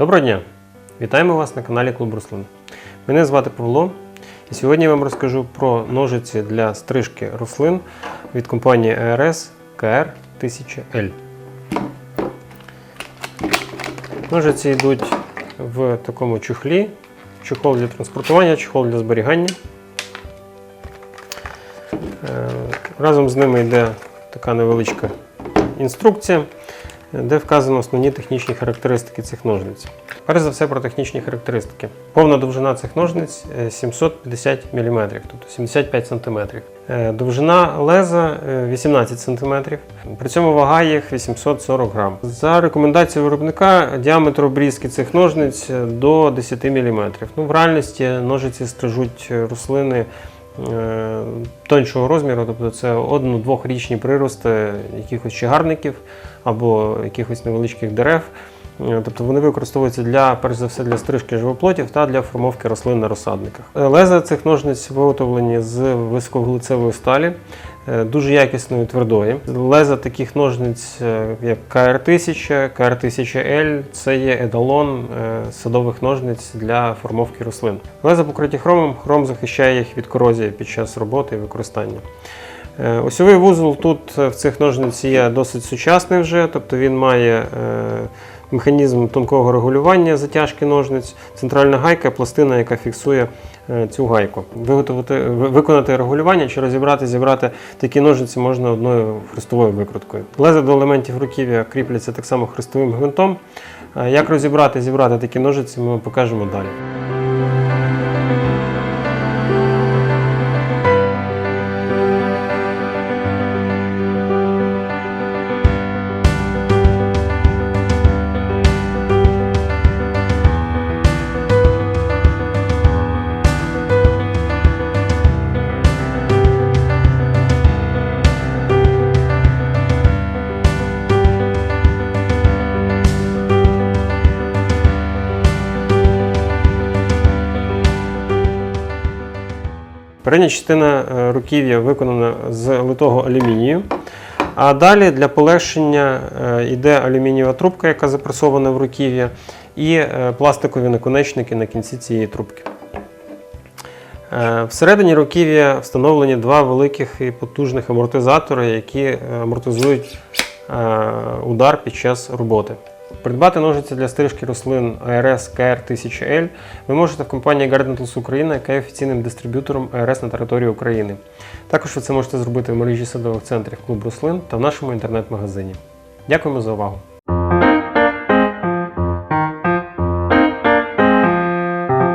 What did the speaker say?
Доброго дня! Вітаємо вас на каналі Клуб Руслин. Мене звати Павло, і сьогодні я вам розкажу про ножиці для стрижки рослин від компанії ARS KR 1000L. Ножиці йдуть в такому чохлі, чохол для транспортування, чохол для зберігання. Е, Разом з ними йде така невеличка інструкція, де вказано основні технічні характеристики цих ножниць. Перш за все про технічні характеристики. Повна довжина цих ножниць е, 750 мм, тобто 75 см. Е, Довжина леза е, 18 см, при цьому вага їх 840 г. За рекомендацією виробника діаметр обрізки цих ножниць е, до 10 мм. Ну, в реальності ножиці стрижуть е, рослини е, тоншого розміру, тобто це одно-двохрічні прирости якихось чагарників або якихось невеличких дерев. Е, Тобто вони використовуються для, перш за все, для стрижки живоплотів та для формовки рослин на розсадниках. Е, Леза цих ножниць виготовлені з високовуглецевої сталі, е, дуже якісної твердої. Леза таких ножниць, як КР-1000, КР-1000L, це є едалон садових ножниць для формовки рослин. Леза покриті хромом, хром захищає їх від корозії під час роботи і використання. Осьовий вузол тут в цих ножниць є досить сучасний вже, тобто він має механізм тонкого регулювання затяжки ножниць, центральна гайка, пластина, яка фіксує е, цю гайку. Виготовити, виконати регулювання чи розібрати, зібрати такі ножниці можна одною хрестовою викруткою. Леза до елементів руків'я кріпляться так само хрестовим гвинтом. Е, Як розібрати, зібрати такі ножиці, ми покажемо далі. Передня частина е, руків'я виконана з литого алюмінію. А далі для полегшення е, йде алюмінієва трубка, яка запресована в руків'я, і е, пластикові наконечники на кінці цієї трубки. Всередині руків'я встановлені два великих і потужних амортизатори, які амортизують удар під час роботи. Придбати ножиці для стрижки рослин ARS KR 1000L ви можете в компанії Garden Tools Україна, яка є офіційним дистриб'ютором ARS на території України. Також ви це можете зробити в мережі садових центрів Клуб Рослин та в нашому інтернет-магазині. Дякуємо за увагу!